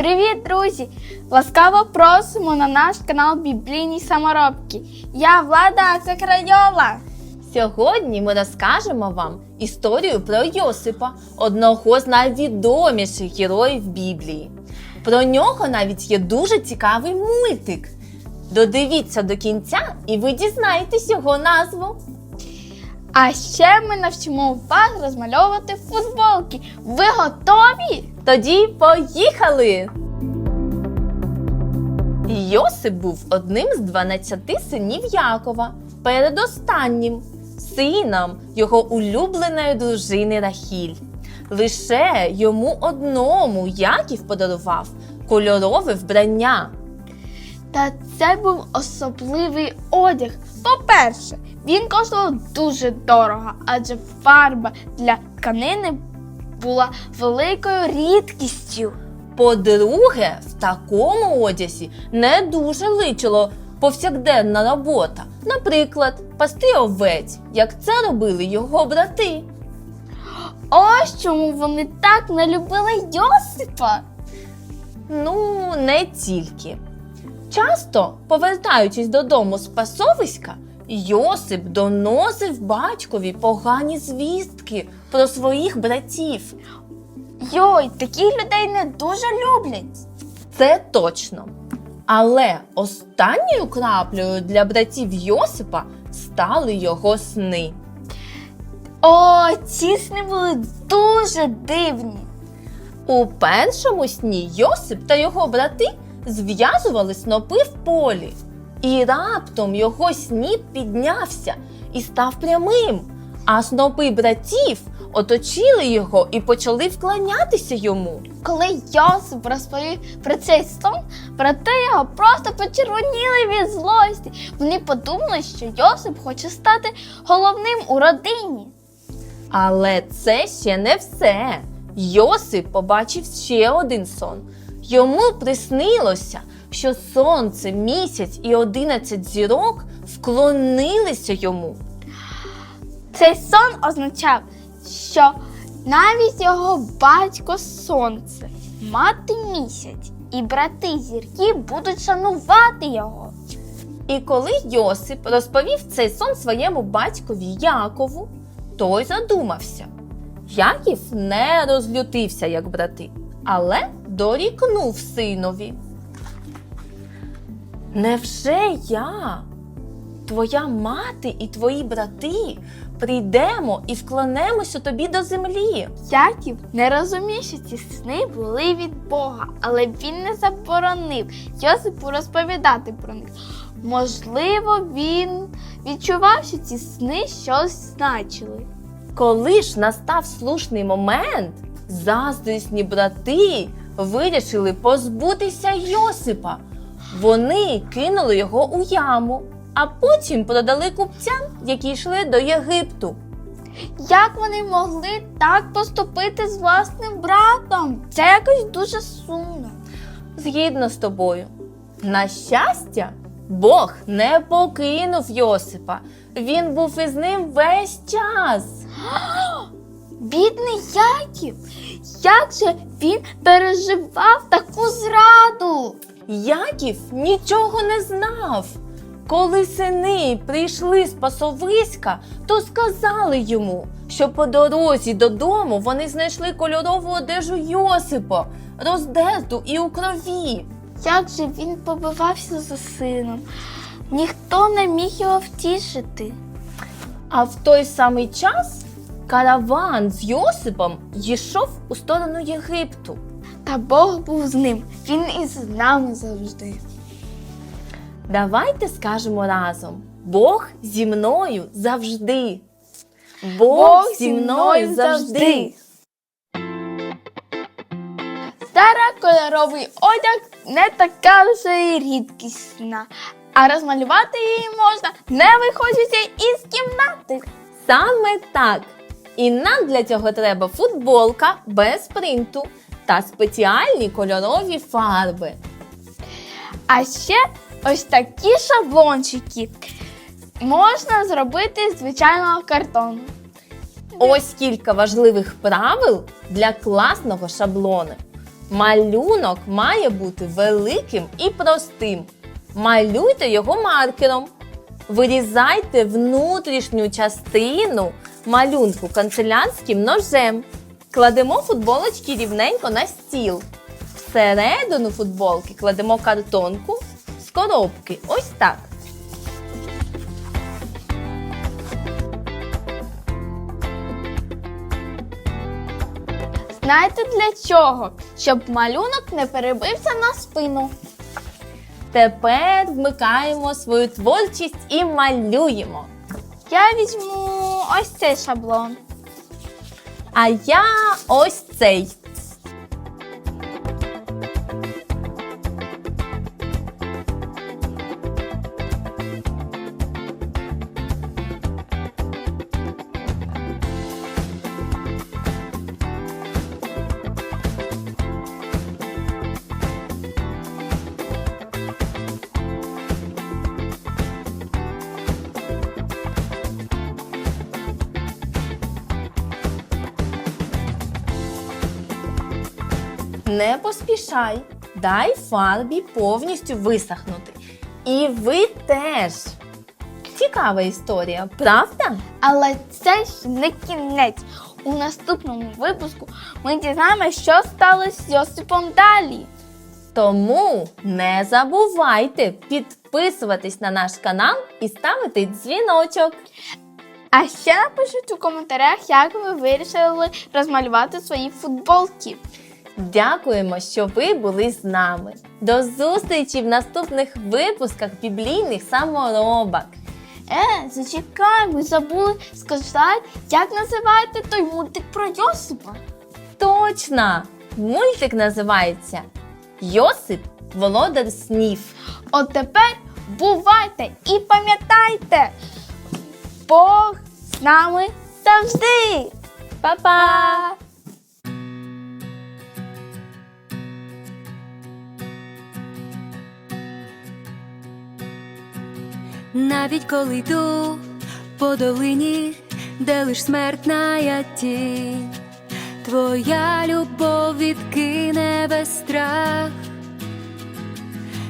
Привіт, друзі! Ласкаво просимо на наш канал Біблійні саморобки. Я Влада, а це Крайова. Сьогодні ми розкажемо вам історію про Йосипа, одного з найвідоміших героїв Біблії. Про нього навіть є дуже цікавий мультик. Додивіться до кінця, і ви дізнаєтесь його назву. А ще ми навчимо вас розмальовувати футболки. Ви готові? Тоді поїхали! Йосип був одним з 12 синів Якова, передостаннім сином його улюбленої дружини Рахіль. Лише йому одному Яків подарував кольорове вбрання. Та це був особливий одяг. По-перше, він коштував дуже дорого, адже фарба для тканини була великою рідкістю. По-друге, в такому одязі не дуже личило повсякденна робота. Наприклад, пасти овець, як це робили його брати. Ось чому вони так не любили Йосипа. Ну, не тільки. Часто, повертаючись додому з пасовиська, Йосип доносив батькові погані звістки про своїх братів. Йой, таких людей не дуже люблять. Це точно. Але останньою краплею для братів Йосипа стали його сни. О, ці сни були дуже дивні. У першому сні Йосип та його брати зв'язували снопи в полі, і раптом його сніп піднявся і став прямим, а снопи братів оточили його і почали вклонятися йому. Коли Йосип розповів про цей сон, брати його просто почервоніли від злості. Вони подумали, що Йосип хоче стати головним у родині. Але це ще не все. Йосип побачив ще один сон. Йому приснилося, що сонце, місяць і одинадцять зірок вклонилися йому. Цей сон означав, що навіть його батько сонце, мати місяць і брати зірки будуть шанувати його. І коли Йосип розповів цей сон своєму батькові Якову, той задумався. Яків не розлютився, як брати, але дорікнув синові. Невже я, твоя мати і твої брати прийдемо і вкладемося тобі до землі? Яків не розумів, що ці сни були від Бога, але він не заборонив Йосипу розповідати про них. Можливо, він відчував, що ці сни щось значили. Коли ж настав слушний момент, заздрісні брати вирішили позбутися Йосипа. Вони кинули його у яму, а потім продали купцям, які йшли до Єгипту. Як вони могли так поступити з власним братом? Це якось дуже сумно. Згідно з тобою. На щастя, Бог не покинув Йосипа. Він був із ним весь час. Бідний Яків! Як же він переживав таку зраду? Яків нічого не знав. Коли сини прийшли з пасовиська, то сказали йому, що по дорозі додому вони знайшли кольорову одежу Йосипа, роздерту і у крові. Як же він побивався за сином? Ніхто не міг його втішити. А в той самий час караван з Йосипом йшов у сторону Єгипту. Та Бог був з ним. Він із нами завжди. Давайте скажемо разом: Бог зі мною завжди. Бог, Бог зі мною завжди. Стара кольоровий одяг не така вже й рідкісна, а розмалювати її можна, не виходячи із кімнати. Саме так. І нам для цього треба футболка без принту та спеціальні кольорові фарби. А ще ось такі шаблончики можна зробити з звичайного картону. Ось кілька важливих правил для класного шаблону. Малюнок має бути великим і простим. Малюйте його маркером. Вирізайте внутрішню частину малюнку канцелярським ножем. Кладемо футболочки рівненько на стіл. Всередину футболки кладемо картонку з коробки. Ось так. Знаєте для чого? Щоб малюнок не перебився на спину. Тепер вмикаємо свою творчість і малюємо. Я візьму ось цей шаблон. А я ось цей. Не поспішай, дай фарбі повністю висохнути. І ви теж. Цікава історія, правда? Але це ж не кінець. У наступному випуску ми дізнаємося, що сталося з Йосипом далі. Тому не забувайте підписуватись на наш канал і ставити дзвіночок. А ще напишіть у коментарях, як ви вирішили розмалювати свої футболки. Дякуємо, що ви були з нами. До зустрічі в наступних випусках біблійних саморобок. Е, зачекай, ми забули сказати, як називаєте той мультик про Йосипа. Точно! Мультик називається Йосип Володар снів. От тепер бувайте і пам'ятайте, Бог з нами завжди. Па-па! Навіть коли йду по долині, де лиш смертна тінь, твоя любов відкине весь страх,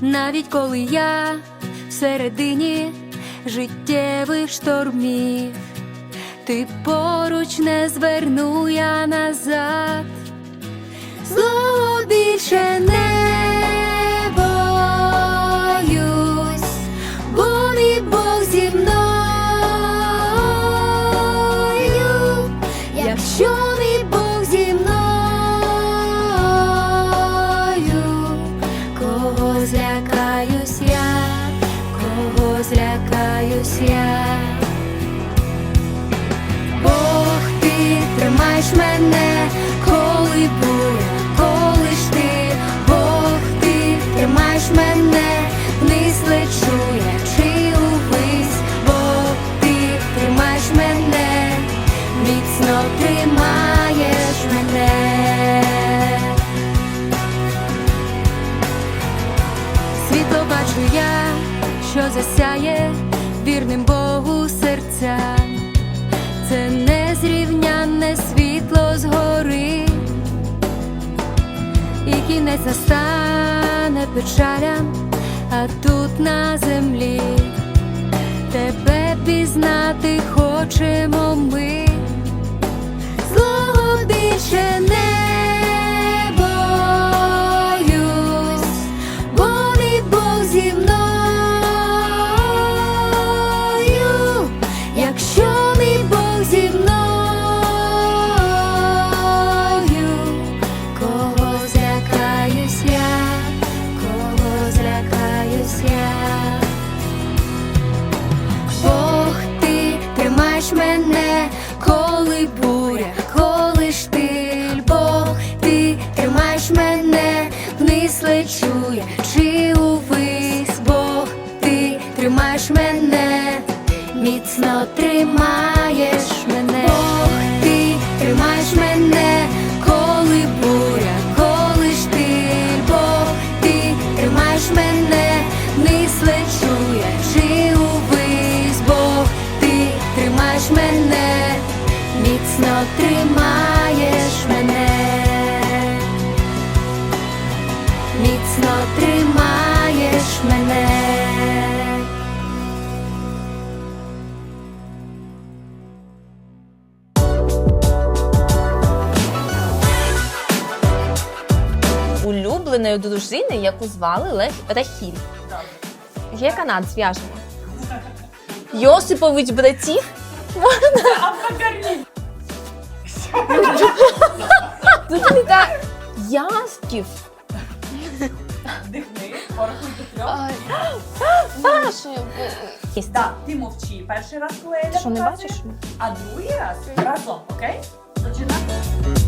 навіть коли я всередині життєвих штормів, ти поруч не зверну я назад, зло більше не тримаєш мене, коли буря, коли ж ти, Бог, ти тримаєш мене, вниз лечу я чи увись, Бог, ти тримаєш мене, міцно тримаєш мене. Світло бачу я, що засяє вірним Богу світло згори, і кінець настане печалям, а тут на землі тебе пізнати хочемо ми. Лечу я чи увись, Бог, ти тримаєш мене, міцно тримаєш мене, Бог, ти тримаєш мене, коли буря, коли штиль, Бог, ти тримаєш мене, вниз лечу я чи увись, Бог, ти тримаєш мене, міцно тримаєш мене. Улюбленої дружини, яку звали Лех- Рахіль. Є канат, зв'яжемо. Йосипович братів? Тут не так. Ясків. Дихни, порахуй до трьох. Так, ти мовчи. Перший раз коли Еля Що, не бачиш? А другий раз разом, окей? Починай.